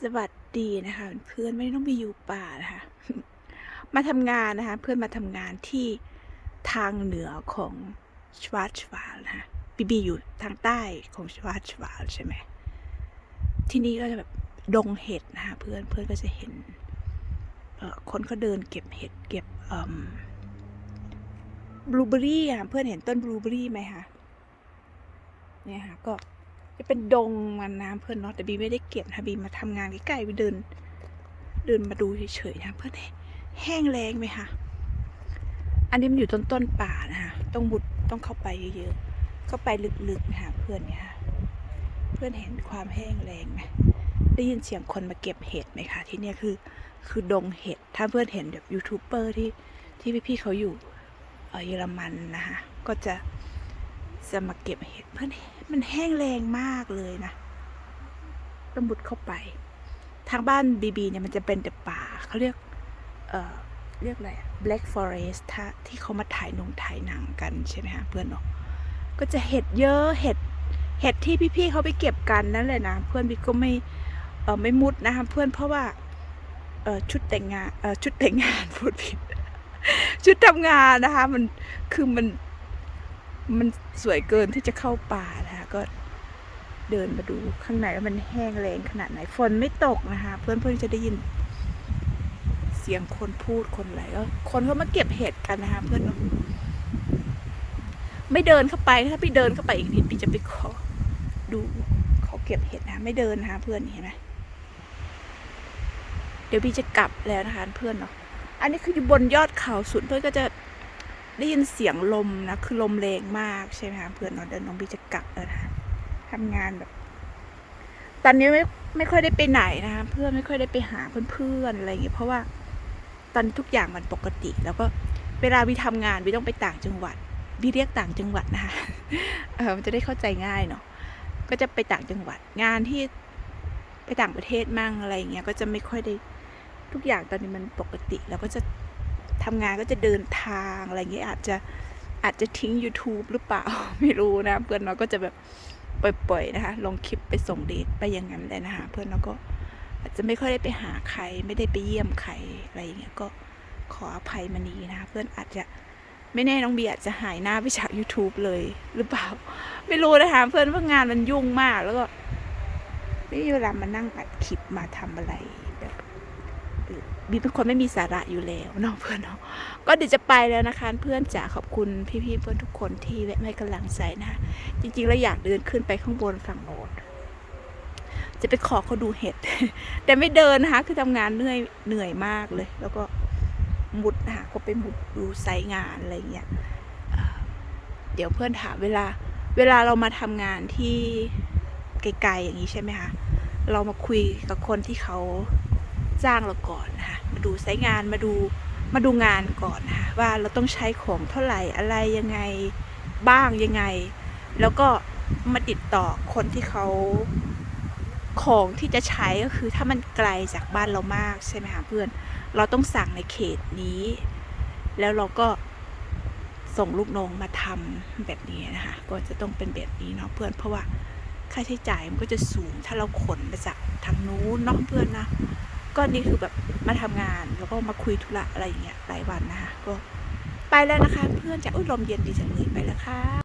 สวัสดีนะคะ เพื่อนไม่ต้องไปอยู่ป่านะคะมาทำงานนะคะ เพื่อนมาทำงานที่ทางเหนือของชวาร์ชวาลนะคะบีบีอยู่ทางใต้ของชวาร์ชวาลใช่ไหมที่นี่ก็จะแบบดงเห็ดนะคะเพื่อนเพื่อนก็จะเห็นคนเขาเดินเก็บเห็ดเก็บบลูเบอรี่อะเพื่อนเห็นต้นบลูเบอรี่ไหมคะเนี่ยค่ะก็ จะเป็นดงมันน้ำเพื่อนเนาะแต่บีไม่ได้เก็บนะบีมาทำงานใกล้ๆไปเดิน เดินมาดูเฉยๆนะเพื่อนแห้งแรงไหมคะอันนี้มันอยู่ต้นต้นป่านะคะต้องบุดต้องเข้าไปเยอะๆเข้าไปลึกๆนะคะเพื่อนเนี่ยค่ะเพื่อนเห็นความแห้งแรงไหมได้ยินเสียงคนมาเก็บเห็ดไหมคะที่เนี่ยคือคือดงเห็ดถ้าเพื่อนเห็นแบบยูทูบเบอร์ที่ที่พี่ๆเขาอยู่เออยอรมันนะคะก็จะจะมาเก็บเห็ดเพื่อน มันแห้งแรงมากเลยนะต้องบุดเข้าไป ทางบ้านบีบีเนี่ยมันจะเป็นแต่ป่าเขาเรียก เอ่อ เรียกอะไรอะ black forest ถ้าที่เขามาถ่ายนงถ่ายหนังกันใช่ไหมฮะเพื่อนเนาะก็จะเห็ดเยอะเห็ดเห็ดที่พี่ๆเขาไปเก็บกันนั่นเลยนะ เพื่อนบีก็ไม่เออไม่มุดนะคะเพื่อนเพราะว่าเออชุดแต่งงานเออชุดแต่งงานพูดผิด ชุดทำงานนะคะ มันคือมันมันสวยเกินที่จะเข้าป่า ก็เดินมาดูข้างในว่ามันแห้งแรงขนาดไหน ฝนไม่ตกนะคะ เพื่อนเพื่อนจะได้ยิน เสียงคนพูดคนอะไรก็คนเขามาเก็บเห็ดกันนะคะ เพื่อนเนอะไม่เดินเข้าไปถ้าพี่เดินเข้าไปอีกนิดพี่จะไปขอดูขาเก็บเห็ดนะไม่เดินนะคะเพื่อนเห็นไหมเดี๋ยวพี่จะกลับแล้วนะคะเพื่อนเนาะอันนี้คืออยู่บนยอดเขาสุดเพื่อนก็จะ ได้ยินเสียงลมนะคือลมแรงมากใช่ไหมคะเพื่อนเนาเดินน้องบีจะกลับแล้วนะทำงานแบบ ตอนนี้ไม่ไม่ค่อยได้ไปไหนนะคะเพื่อนไม่ค่อยได้ไปหาเพื่อนๆอะไรอย่างเงี้ยเพราะว่าตอนทุกอย่างมันปกติ แล้วก็เวลาบีทำงานบีต้องไปต่างจังหวัดบีเรียกต่างจังหวัดนะคะเออมันจะได้เข้าใจง่ายเนาะก็จะไปต่างจังหวัดงานที่ไปต่างประเทศมั่งอะไรอย่างเงี้ยก็จะไม่ค่อยได้ทุกอย่างตอนนี้มันปกติ แล้วก็จะ ทำงานก็จะเดินทางอะไรเงี้ยอาจจะอาจจะทิ้ง YouTube หรือเปล่า ไม่รู้นะเพื่อนเราก็จะแบบปล่อยๆนะคะ ลงคลิปไปส่งเดทไปอย่างนั้นเลยนะคะ เพื่อนเราก็อาจจะไม่ค่อยได้ไปหาใคร ไม่ได้ไปเยี่ยมใครอะไรเงี้ยก็ขออภัยมานีนะคะ เพื่อนอาจจะไม่แน่น้องเบียร์อาจจะหายหน้าไปจาก YouTube เลยหรือเปล่า ไม่รู้นะคะเพื่อนว่าะงานมันยุ่งมากแล้วก็ไม่มีเวลามานั่งอัดคลิปมาทำอะไร บีเป็นคนไม่มีสาระอยู่แล้วเนาะเพื่อนเนาะก็เดี๋ยวจะไปแล้วนะคะเพื่อนจ๋าขอบคุณพี่ๆเพื่อนทุกคนที่แวะให้กำลังใจนะจริงๆแล้วอยากเดินขึ้นไปข้างบนฝั่งโน้นจะไปขอเขาดูเห็ด แต่ไม่เดินนะคะคือทำงานเหนื่อยเหนื่อยมากเลย แล้วก็มุดนะคะก็ไปมุดดูไซงานอะไรเงี้ยเดี๋ยวเพื่อนถามเวลาเวลาเรามาทำงานที่ไกลๆอย่างนี้ใช่ไหมคะเรามาคุยกับคนที่เขาจ้างเราก่อนนะคะ มาดูไซงานมาดูมาดูงานก่อนนะคะว่าเราต้องใช้ของเท่าไหร่อะไรยังไงบ้างยังไง แล้วก็มาติดต่อคนที่เขาของที่จะใช้ก็คือถ้ามันไกลจากบ้านเรามากใช่ไหมคะเพื่อน เราต้องสั่งในเขตนี้ แล้วเราก็ส่งลูกน้องมาทำแบบนี้นะคะ ก็จะต้องเป็นแบบนี้เนาะเพื่อน เพราะว่าค่าใช้จ่ายมันก็จะสูงถ้าเราขนมาจากทางนู้นเนาะเพื่อนนะ ก็นี่คือแบบมาทำงานแล้วก็มาคุยธุระอะไรอย่างเงี้ยหลายวันนะคะก็ไปแล้วนะคะ เพื่อนจะอุ้ยลมเย็นดีจังเลยไปแล้วค่ะ